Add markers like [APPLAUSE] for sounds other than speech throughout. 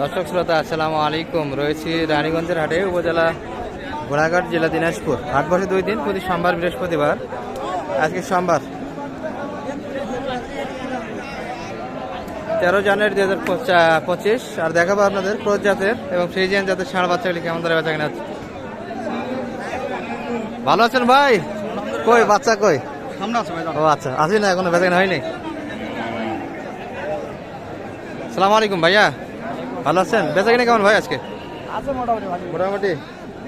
দর্শক শ্রোতা আসসালামু আলাইকুম। রয়েছি রানীগঞ্জের হাটে উপজেলা ঘোড়াঘাট জেলা দিনাজপুর। হাট বসে দুই দিন প্রতি সোমবার বৃহস্পতিবার। আজকে সোমবার তেরো জানুয়ারি দুই হাজার পঁচিশ। আর দেখাবো আপনাদের ক্রোজ জাতের এবং ফ্রিজিয়ান জাতের ষাঁড় বাচ্চাগুলি কেমন ধরে বেচা কিনা। ভালো আছেন ভাই? কই বাচ্চা কই? সামনে আছে ভাই ও আচ্ছা আসি না এখনও বেচা কিনা হয়নি? সালাম আলাইকুম ভাইয়া। ভালো আছেন? বেচা কিনা কেমন ভাই আজকে? মোটামুটি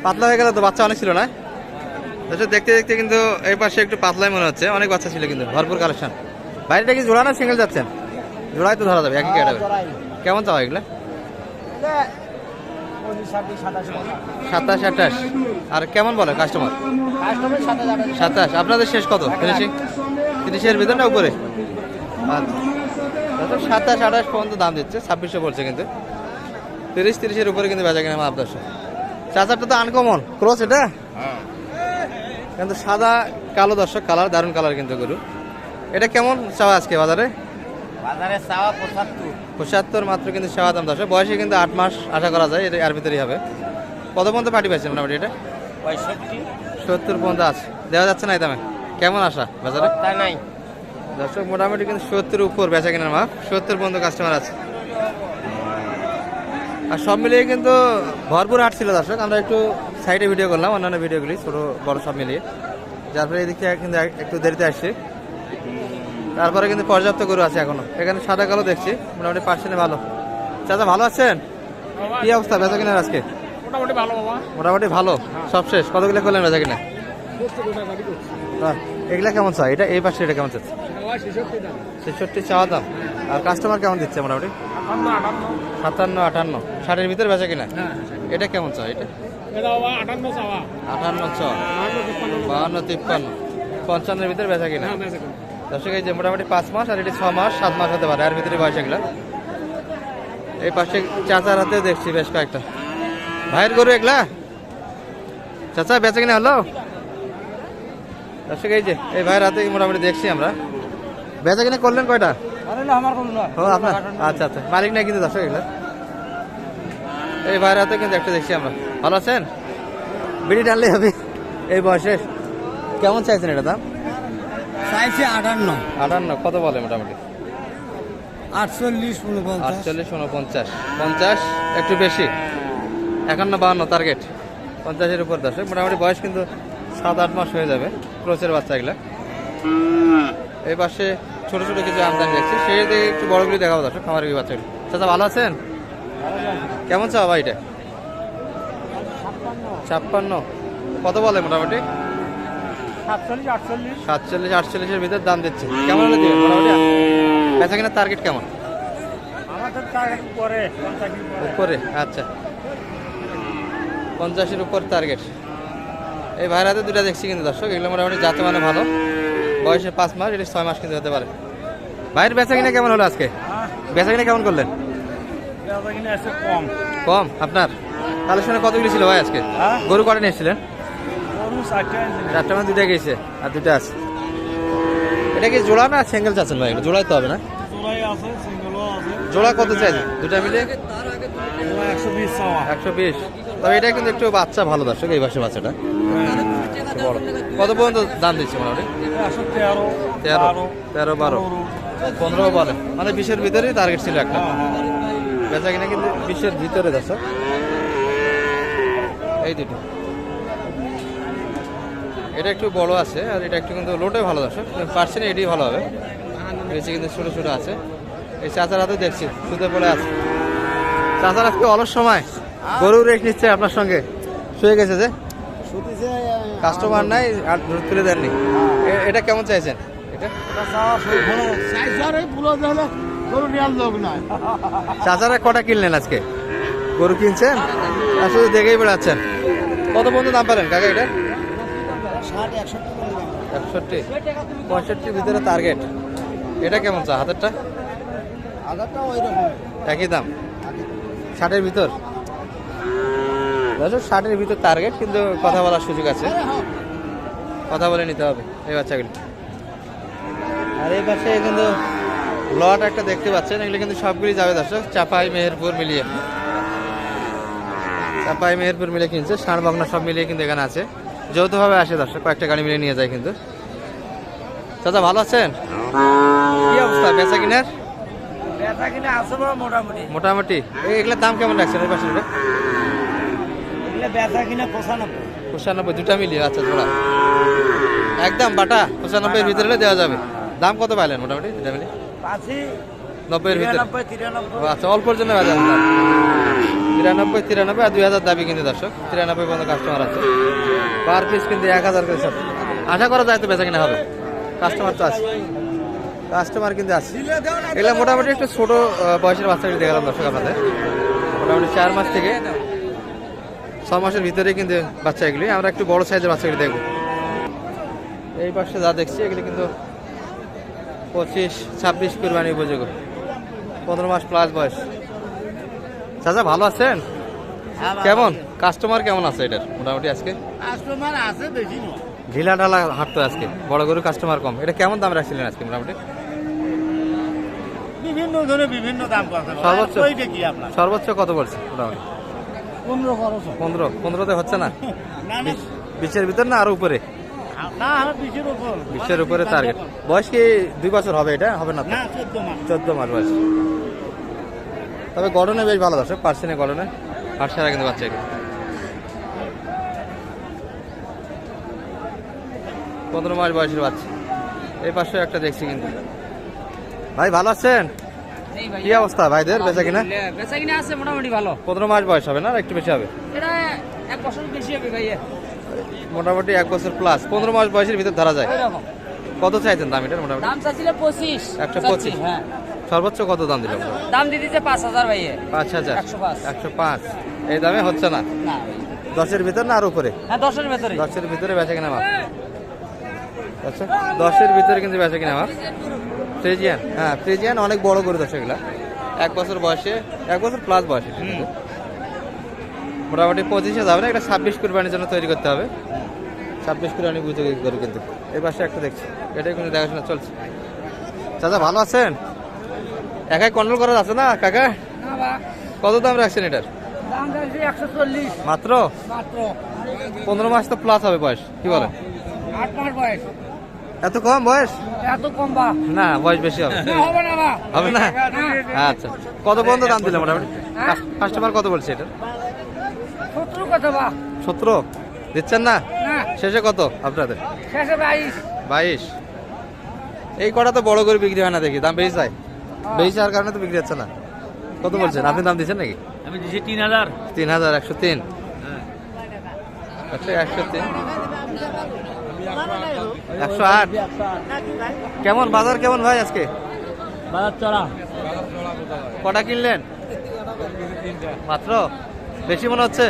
পাতলা হয়ে গেল তো বাচ্চা অনেক ছিল না? আচ্ছা দেখতে দেখতে কিন্তু এই পাশে একটু পাতলাই মনে হচ্ছে। অনেক বাচ্চা ছিল কিন্তু ভরপুর কালেকশন। বাইরেটা কি জোড়া না সিঙ্গেল যাচ্ছেন? জোড়াই তো ধরা যাবে একই ক্যাটাবে কেমন চাও এগুলো? সাতাশ আঠাশ। আর কেমন বলে কাস্টমার সাতাশ আপনাদের শেষ কত? ফিনিশিং তিরিশের ভিতর না উপরে? আচ্ছা সাতাশ আঠাশ পর্যন্ত দাম দিচ্ছে ছাব্বিশশো বলছে কিন্তু। তিরিশ তিরিশের উপরে কিন্তু বেচা কিনা মাপ দর্শক। চাচারটা তো আনকমন ক্রস এটা? কিন্তু সাদা কালো দর্শক কালার দারুণ কালার কিন্তু গরু। এটা কেমন চাওয়া আজকে বাজারে? বাজারে চাওয়া পঁচাত্তর। পঁচাত্তর মাত্র কিন্তু সেবা দাম দর্শক। বয়সে কিন্তু আট মাস আশা করা যায় এটা এর ভিতরেই হবে। কত পর্যন্ত পার্টি পাইছেন মোটামুটি এটা? পঁয়ষট্টি। সত্তর পর্যন্ত আছে। দেওয়া যাচ্ছে না এই দামে? কেমন আশা বাজারে? তাই নাই। দর্শক মোটামুটি কিন্তু সত্তর উপর বেচা কেনার মাপ। সত্তর পর্যন্ত কাস্টমার আছে। আর সব মিলিয়ে কিন্তু ভরপুর হাট ছিল দর্শক। আমরা একটু সাইডে ভিডিও করলাম অন্যান্য ভিডিওগুলি ছোটো বড় সব মিলিয়ে। যার ফলে এদিকে কিন্তু একটু দেরিতে আসছে। তারপরে কিন্তু পর্যাপ্ত গরু আছে এখনও। এখানে সাদা কালো দেখছি মোটামুটি পার্সেন্টে ভালো। চাচা ভালো আছেন? কি অবস্থা? বেচা কিনার আজকে? মোটামুটি ভালো মোটামুটি ভালো? সব শেষ? কতগুলো করলেন বেচা কিনা? এগুলা কেমন চাই? এটা এই পাশে এটা কেমন চাচ্ছে? ছেষট্টি চাওয়া দাম। আর কাস্টমার কেমন দিচ্ছে মোটামুটি? সাতান্ন আটান্ন। ষাটের ভিতরে বেচা কিনা? এটা কেমন চাই এটা? আটান্ন ছ বাহান্ন তিপ্পান্ন। পঞ্চান্নের ভিতরে বেচা কিনা। দর্শক এই যে মোটামুটি পাঁচ মাস আর এটি ছ মাস সাত মাস হতে পারে। এর ভিতরে বয়স এগুলা। এই পাশে চাচার হাতেও দেখছি বেশ কয়েকটা। ভাইয়ের গরু এগুলা? চাচা বেচা কিনা হলো? দর্শক এই যে এই ভাইয়ের হাতে মোটামুটি দেখছি আমরা। বেচা কিনা করলেন কয়টা? ও আপনার আচ্ছা আচ্ছা। মালিক নাই কিন্তু দর্শক এগুলো। এই ভাইয়ের হাতে কিন্তু একটা দেখছি আমরা। ভালো আছেন? বিড়ি টানলেই হবে। এই বয়সে। কেমন চাইছেন এটা দাম? চাইছে আটান্ন। আটান্ন কত বলে মোটামুটি? আটচল্লিশ উনপঞ্চাশ। আটচল্লিশ উনপঞ্চাশ। পঞ্চাশ একটু বেশি। একান্ন বাহান্ন টার্গেট পঞ্চাশের উপর দর্শক। মোটামুটি বয়স কিন্তু সাত আট মাস হয়ে যাবে। ক্রোচের বাচ্চা এগুলা। এই পাশে ছোট ছোট কিছু আমদানি দেখছি। সেই দিকে একটু বড়গুলি দেখাবো দর্শক খামারের কি বাচ্চাগুলি চাচা ভালো আছেন? কেমন চাওয়া ভাই এটা ছাপ্পান্ন। কত বলে মোটামুটি? সাতচল্লিশ আটচল্লিশের ভিতর দাম দিচ্ছে। কেমন হলে দিবে মোটামুটি? বেচা কিনা টার্গেট কেমন? উপরে আচ্ছা। পঞ্চাশের উপর টার্গেট এই ভাইরাতে দুটা দেখছি কিন্তু দর্শক এগুলো মোটামুটি যাতে মানে ভালো। বয়সে পাঁচ মাস এটা ছয় মাস কিন্তু হতে পারে। ভাইয়ের বেচা কিনা কেমন হলো আজকে? বেচা কিনা কেমন করলেন? কিনে আছে কম। কম? আপনার? কালেকশনে কতগুলি ছিল ভাই আজকে? হ্যাঁ? গরু কটা নিয়েছিলেন? গরু চারটে মানে দুটা গেছে আর দুটা আছে। এটা কি জোড়া না সিঙ্গেল চাচ্ছেন ভাই? জোড়াই তো হবে না? জোড়াই আছে সিঙ্গেলও আছে। জোড়া কত চাইছে দুটা মিলে? একশো বিশ তবে এটা কিন্তু একটু বাচ্চা ভালো দর্শক এই পাশে বাচ্চাটা। একটু বড়। কত পর্যন্ত দাম দিচ্ছে মোটামুটি? তেরো তেরো, বারো। বারো পনেরো বলে মানে বিশের ভিতরেই টার্গেট ছিল একটা। বেচা কিনা কিন্তু বিশের ভিতরে দর্শক এই দুটো। এটা একটু বড় আছে, আর এটা একটু কিন্তু লোটে ভালো দর্শক পার্সেন্ট এটাই ভালো হবে। বেশি কিন্তু ছোটো ছোটো আছে। এই চাচার হাতে দেখছি শুতে পড়ে আছে। চাচার আজকে অলস সময়। গরু রেখ নিচ্ছে আপনার সঙ্গে। শুয়ে গেছে যে। কাস্টমার নাই আর দুধ তুলে দেননি। এ- এটা কেমন চাইছেন? এটা গরু নেওয়ার লোক নাই। চাচারা কটা কিনলেন আজকে? গরু কিনছেন? আর শুধু দেখেই বেড়াচ্ছেন। কত পর্যন্ত দাম পেলেন কাকা এটা? ষাট একষট্টি পঁয়ষট্টির ভিতরে টার্গেট এটা কেমন চা হাতেরটা? হাজারটা ওই রকম। একই দাম। ষাটের ভিতর? দর্শক ষাটের ভিতর টার্গেট কিন্তু কথা বলার সুযোগ আছে। কথা বলে নিতে হবে এই বাচ্চাগুলি। আর এই পাশে কিন্তু লট একটা দেখতে পাচ্ছেন এগুলো কিন্তু সবগুলি যাবে দর্শক চাপাই মেহেরপুর মিলিয়ে। চাপাই মেহেরপুর মিলিয়ে কিনছে ষাঁড় সব মিলিয়ে কিন্তু এখানে আছে। যৌথভাবে আসে দর্শক কয়েকটা গাড়ি মিলিয়ে নিয়ে যায় কিন্তু। চাচা ভালো আছেন? কি অবস্থা বেচা কিনার? মোটামুটি। মোটামুটি। এই এগুলোর দাম কেমন রাখছেন ওই পাশে ব্যথা কিনে পঁচানব্বই। পঁচানব্বই দুটা মিলিয়ে আচ্ছা জোড়া একদম বাটা পঁচানব্বইয়ের ভিতরে দেওয়া যাবে। দাম কত পাইলেন মোটামুটি দুটা মিলিয়ে পাঁচি নব্বইয়ের ভিতরে। আচ্ছা অল্পর জন্য বাজার তিরানব্বই তিরানব্বই আর দুই হাজার দাবি কিন্তু দর্শক। তিরানব্বই পর্যন্ত কাস্টমার আছে। পার পিস কিন্তু এক হাজার করে সব। আশা করা যায় তো বেচা কিনা হবে। কাস্টমার তো আছে। কাস্টমার কিন্তু আছে। এগুলো মোটামুটি একটু ছোট বয়সের বাচ্চাগুলি দেখালাম দর্শক আপনাদের। মোটামুটি চার মাস থেকে মাসের ভিতরে কিন্তু বাচ্চা এগুলি আমরা একটু বড় সাইজের বাচ্চাগুলি দেখব। এই পাশে যা দেখছি এগুলি কিন্তু পঁচিশ ছাব্বিশ কুরবানি উপযোগ। পনেরো মাস প্লাস বয়স। চাচা ভালো আছেন? কেমন? কাস্টমার কেমন আছে এটার? মোটামুটি আজকে? কাস্টমার আছে বেশি ঢিলা ঢালা হাঁটতো আজকে। বড় গরু কাস্টমার কম। এটা কেমন দাম রাখছিলেন আজকে মোটামুটি? বিভিন্ন ধরনের বিভিন্ন দাম সর্বোচ্চ? সর্বোচ্চ কত বলছে মোটামুটি? পনেরো পনেরোতে হচ্ছে না? [LAUGHS] বিশের ভিতর না আরও উপরে? বিশের উপর। বিশের উপরে টার্গেট বয়স কি দুই বছর হবে এটা? হবে না চোদ্দ মাস। বয়স। তবে গড়নে বেশ ভালো দর্শক। পার্সেন্টে গড়নে। আর সেরা কিন্তু বাচ্চা এগুলো। পনেরো মাস বয়সের বাচ্চা। এই পাশে একটা দেখছি কিন্তু। ভাই ভালো আছেন? কি অবস্থা ভাইদের? বেচা কিনা? বেচা কিনা আছে মোটামুটি ভালো। পনেরো মাস বয়স হবে না? একটু বেশি হবে? এটা এক বছর বেশি হবে ভাইয়া মোটামুটি এক বছর প্লাস পনেরো মাস বয়সের ভিতর ধরা যায়। কত চাইছেন দাম এটার মোটামুটি? দাম চাচ্ছিল পঁচিশ। একশো পঁচিশ। হ্যাঁ। সর্বোচ্চ কত দাম দিল দাম দিতেছে পাঁচ হাজার ভাইয়া। পাঁচ হাজার। একশো পাঁচ। এই দামে হচ্ছে না? দশের ভিতর না আর উপরে? হ্যাঁ দশের ভেতরে দশের ভিতরে বেচা কিনা মাপ। আচ্ছা দশের ভিতরে কিন্তু বেচা কিনা মাপ। ফ্রিজিয়ান হ্যাঁ ফ্রিজিয়ান অনেক বড় গরু দশ এগুলা। এক বছর বয়সে এক বছর প্লাস বয়সে। মোটামুটি পঁচিশে যাবে না এটা ছাব্বিশ কুরবানির জন্য তৈরি করতে হবে। ছাব্বিশ কুরবানি বুঝে গরু কিন্তু। এই পাশে একটা দেখছি। এটাই কিন্তু দেখাশোনা চলছে। চাচা ভালো আছেন? একাই কন্ট্রোল করা আছে না কাকা? কত দাম রাখছেন এটার? মাত্র? মাত্র। পনেরো মাস তো প্লাস হবে বয়স কি বলেন? আট মাস বয়স। এত কম বয়স? এত কম বা। না বয়স বেশি হবে। না, হবে না বা। হবে না? আচ্ছা। কত পর্যন্ত দাম দিলে মোটামুটি? কাস্টমার কত বলছে এটা? সত্তর কত বা? সতেরো দিচ্ছেন না? শেষে কত আপনাদের? শেষে বাইশ। বাইশ। এই কটা তো বড় করে বিক্রি হয় না দেখি। দাম বেশি যায় বেশি যাওয়ার কারণে তো বিক্রি হচ্ছে না। কত বলছেন? আপনি দাম দিচ্ছেন নাকি? আমি দিচ্ছি তিন হাজার। তিন হাজার একশো তিন। আচ্ছা একশো তিন। একশো আট? কেমন বাজার কেমন ভাই আজকে? বাজার চড়া। কটা কিনলেন? মাত্র? বেশি মনে হচ্ছে?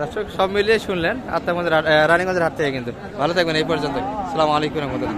দর্শক সব মিলিয়ে শুনলেন। আত্মাগঞ্জের রানীগঞ্জের হাট থেকে কিন্তু। ভালো থাকবেন এই পর্যন্ত সালাম আলাইকুম রহমতুল্লাহ।